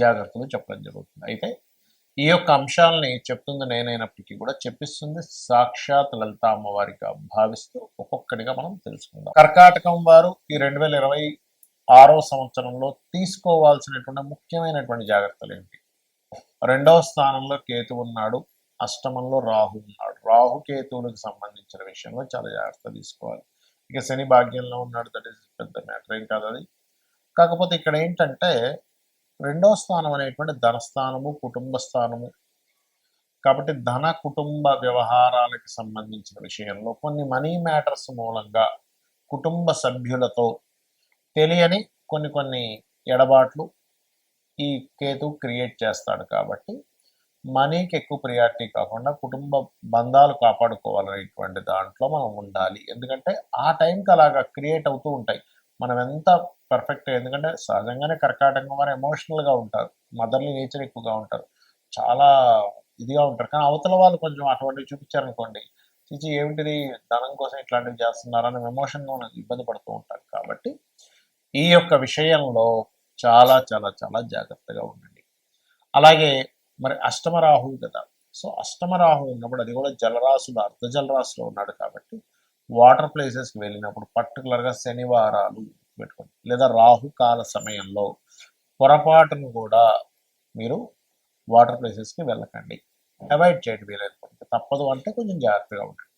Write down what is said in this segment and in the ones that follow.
జాగ్రత్తలు చెప్పడం జరుగుతుంది. అయితే ఈ యొక్క అంశాలని చెప్తుంది నేనైనప్పటికీ కూడా చెప్పిస్తుంది సాక్షాత్ లలిత అమ్మవారిగా భావిస్తూ ఒక్కొక్కటిగా మనం తెలుసుకుందాం. కర్కాటకం వారు ఈ రెండు వేల ఇరవై ఆరో సంవత్సరంలో తీసుకోవాల్సినటువంటి ముఖ్యమైనటువంటి జాగ్రత్తలు ఏంటి? రెండవ స్థానంలో కేతు ఉన్నాడు అష్టమంలో రాహు ఉన్నాడు. రాహు కేతువులకు సంబంధించిన విషయంలో చాలా జాగ్రత్త తీసుకోవాలి. ఇక శని భాగ్యంలో ఉన్నాడు దట్ ఈస్ పెద్ద మ్యాటర్ ఏం కాదు అది. కాకపోతే ఇక్కడ ఏంటంటే రెండవ స్థానం అనేటువంటి ధనస్థానము కుటుంబ స్థానము. కాబట్టి ధన కుటుంబ వ్యవహారాలకు సంబంధించిన విషయంలో కొన్ని మనీ మ్యాటర్స్ మూలంగా కుటుంబ సభ్యులతో తెలియని కొన్ని కొన్ని ఎడబాట్లు ఈ కేతు క్రియేట్ చేస్తాడు కాబట్టి మనీకి ఎక్కువ ప్రియారిటీ కాకుండా కుటుంబ బంధాలు కాపాడుకోవాలనేటువంటి దాంట్లో మనం ఉండాలి. ఎందుకంటే ఆ టైంకి అలాగా క్రియేట్ అవుతూ ఉంటాయి. మనం ఎంత పర్ఫెక్ట్ ఎందుకంటే సహజంగానే కర్కాటకం వారు ఎమోషనల్గా ఉంటారు. మదర్లీ నేచర్ ఎక్కువగా ఉంటారు. చాలా ఇదిగా ఉంటారు. కానీ అవతల వాళ్ళు కొంచెం అటువంటివి చూపించారనుకోండి చిచి ఏమిటిది? ధనం కోసం ఇట్లాంటివి చేస్తున్నారని ఎమోషన్ ఇబ్బంది పడుతూ ఉంటారు కాబట్టి ఈ యొక్క విషయంలో చాలా చాలా చాలా జాగ్రత్తగా ఉండండి. అలాగే మరి అష్టమ రాహువు కదా. సో అష్టమ రాహు ఉన్నప్పుడు అది కూడా జలరాశులు అర్ధ జలరాశిలో ఉన్నాడు కాబట్టి వాటర్ ప్లేసెస్కి వెళ్ళినప్పుడు పర్టికులర్గా శనివారాలు పెట్టుకోండి. లేదా రాహుకాల సమయంలో పొరపాటును కూడా మీరు వాటర్ ప్లేసెస్కి వెళ్ళకండి. అవాయిడ్ చేయండి వీలైనటువంటి తప్పదు అంటే కొంచెం జాగ్రత్తగా ఉంటుంది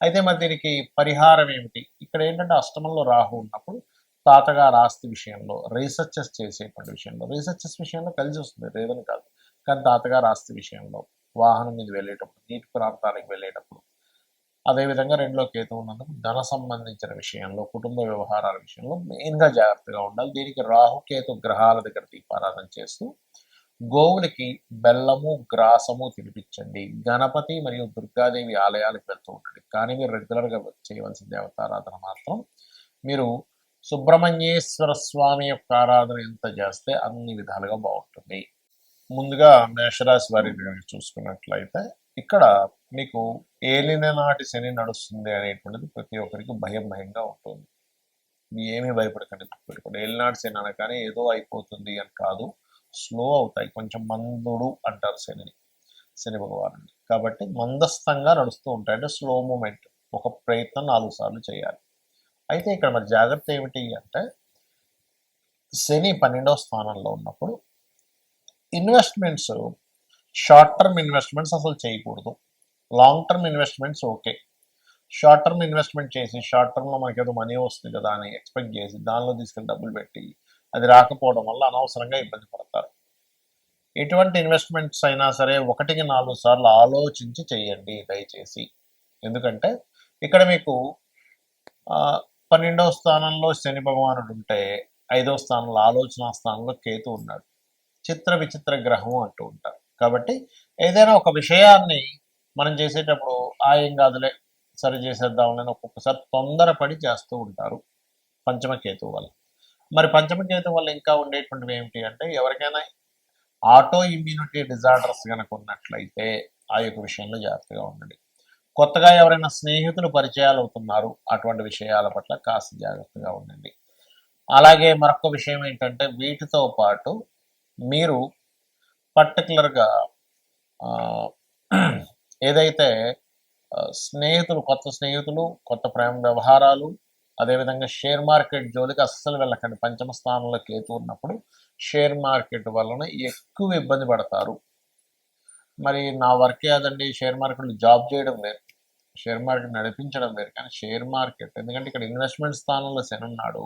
అయితే మరి దీనికి పరిహారం ఏమిటి? ఇక్కడ ఏంటంటే అష్టమంలో రాహు ఉన్నప్పుడు తాతగారు ఆస్తి విషయంలో రీసెర్చెస్ చేసేటువంటి విషయంలో రీసెర్చెస్ విషయంలో కలిసి వస్తుంది. లేదని కాదు. కానీ తాతగారు ఆస్తి విషయంలో వాహనం మీద వెళ్ళేటప్పుడు నీటి ప్రాంతానికి వెళ్ళేటప్పుడు అదేవిధంగా రెండులో కేతు ఉన్నందుకు ధన సంబంధించిన విషయంలో కుటుంబ వ్యవహారాల విషయంలో మెయిన్గా జాగ్రత్తగా ఉండాలి. దీనికి రాహుకేతు గ్రహాల దగ్గర దీపారాధన చేస్తూ గోవులకి బెల్లము గ్రాసము తినిపించండి. గణపతి మరియు దుర్గాదేవి ఆలయాలకు వెళ్తూ ఉండండి. కానీ మీరు రెగ్యులర్గా చేయవలసిన దేవతారాధన మాత్రం మీరు సుబ్రహ్మణ్యేశ్వర స్వామి యొక్క ఆరాధన ఎంత చేస్తే అన్ని విధాలుగా బాగుంటుంది. ముందుగా మేషరాశి వారి చూసుకున్నట్లయితే ఇక్కడ మీకు ఏలిన నాటి శని నడుస్తుంది అనేటువంటిది ప్రతి ఒక్కరికి భయం భయంగా ఉంటుంది. మీ ఏమీ భయపడకండి గుర్తుపెట్టుకోండి. ఏలినాటి శని అనగానే ఏదో అయిపోతుంది అని కాదు స్లో అవుతాయి. కొంచెం మందుడు అంటారు శనిని శని భగవాను కాబట్టి మందస్థంగా నడుస్తూ ఉంటాయి. అంటే స్లో మూమెంట్ ఒక ప్రయత్నం నాలుగు సార్లు చేయాలి. అయితే ఇక్కడ మరి జాగ్రత్త ఏమిటి అంటే శని పన్నెండవ స్థానంలో ఉన్నప్పుడు ఇన్వెస్ట్మెంట్స్ షార్ట్ టర్మ్ ఇన్వెస్ట్మెంట్స్ అసలు చేయకూడదు. Long term investments okay short term investment చేసి షార్ట్ టర్మ్లో మనకి ఏదో మనీ వస్తుంది కదా అని ఎక్స్పెక్ట్ చేసి దానిలో తీసుకెళ్ళి డబ్బులు పెట్టి అది రాకపోవడం వల్ల అనవసరంగా ఇబ్బంది పడతారు. ఎటువంటి ఇన్వెస్ట్మెంట్స్ అయినా సరే ఒకటికి నాలుగు సార్లు ఆలోచించి చేయండి దయచేసి. ఎందుకంటే ఇక్కడ మీకు పన్నెండవ స్థానంలో శని భగవానుడు ఉంటే ఐదవ స్థానంలో ఆలోచన స్థానంలో కేతు ఉన్నాడు. చిత్ర విచిత్ర గ్రహం అంటూ ఉంటారు. కాబట్టి ఏదైనా ఒక విషయాన్ని మనం చేసేటప్పుడు ఆ ఏం కాదులే సరి చేసేద్దామని ఒక్కొక్కసారి తొందరపడి చేస్తూ ఉంటారు పంచమకేతు వల్ల. మరి పంచమకేతు వల్ల ఇంకా ఉండేటువంటివి ఏమిటి అంటే ఎవరికైనా ఆటో ఇమ్యూనిటీ డిజార్డర్స్ కనుక ఉన్నట్లయితే ఆ యొక్క విషయంలో జాగ్రత్తగా ఉండండి. కొత్తగా ఎవరైనా స్నేహితులు పరిచయాలు అవుతున్నారు అటువంటి విషయాల పట్ల కాస్త జాగ్రత్తగా ఉండండి. అలాగే మరొక విషయం ఏంటంటే వీటితో పాటు మీరు పర్టికులర్గా ఏదైతే స్నేహితులు కొత్త స్నేహితులు కొత్త ప్రేమ వ్యవహారాలు అదేవిధంగా షేర్ మార్కెట్ జోలికి అస్సలు వెళ్ళకండి. పంచమ స్థానంలో కేతు ఉన్నప్పుడు షేర్ మార్కెట్ వలన ఎక్కువ ఇబ్బంది పడతారు. మరి నా వర్క్ ఏదండి? షేర్ మార్కెట్లో జాబ్ చేయడం వేరు షేర్ మార్కెట్ నడిపించడం వేరు కానీ షేర్ మార్కెట్ ఎందుకంటే ఇక్కడ ఇన్వెస్ట్మెంట్ స్థానంలో శని ఉన్నాడు.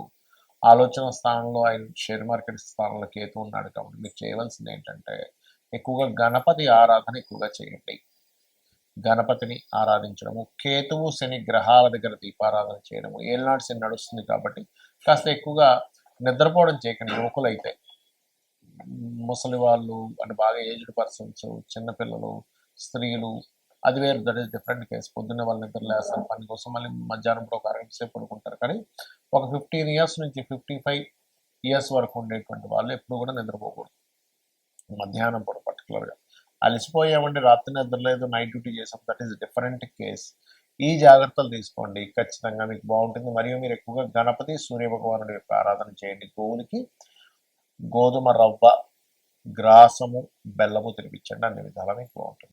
ఆలోచన స్థానంలో ఆయన షేర్ మార్కెట్ స్థానంలో కేతు ఉన్నాడు కాబట్టి మీరు చేయవలసింది ఏంటంటే ఎక్కువగా గణపతి ఆరాధన ఎక్కువగా చేయండి. గణపతిని ఆరాధించడము కేతువు శని గ్రహాల దగ్గర దీపారాధన చేయడము ఏళ్ళనాడు శని నడుస్తుంది కాబట్టి కాస్త ఎక్కువగా నిద్రపోవడం చేయకండి యువకులైతే. ముసలి వాళ్ళు అంటే బాగా ఏజ్డ్ పర్సన్స్ చిన్నపిల్లలు స్త్రీలు అది వేరు దట్ ఈస్ డిఫరెంట్ కేసు. పొద్దున్నే వాళ్ళు నిద్ర లేస్తారు పని కోసం మళ్ళీ మధ్యాహ్నం ఒక అరగంట సేపు పడుకుంటారు. కానీ ఒక ఫిఫ్టీన్ ఇయర్స్ నుంచి ఫిఫ్టీ ఫైవ్ ఇయర్స్ వరకు ఉండేటువంటి వాళ్ళు ఎప్పుడు కూడా నిద్రపోకూడదు. మధ్యాహ్నం పూట పర్టికులర్గా అలసిపోయామంటే రాత్రి నిద్రలేదు నైట్ డ్యూటీ చేసాం. దట్ ఈస్ డిఫరెంట్ కేస్ ఈ జాగ్రత్తలు తీసుకోండి. ఖచ్చితంగా మీకు బాగుంటుంది. మరియు మీరు ఎక్కువగా గణపతి సూర్య భగవానుడి యొక్క ఆరాధన చేయండి. గోవులకి గోధుమ రవ్వ గ్రాసము బెల్లము తినిపించండి. అన్ని విధాలా మీకు బాగుంటుంది.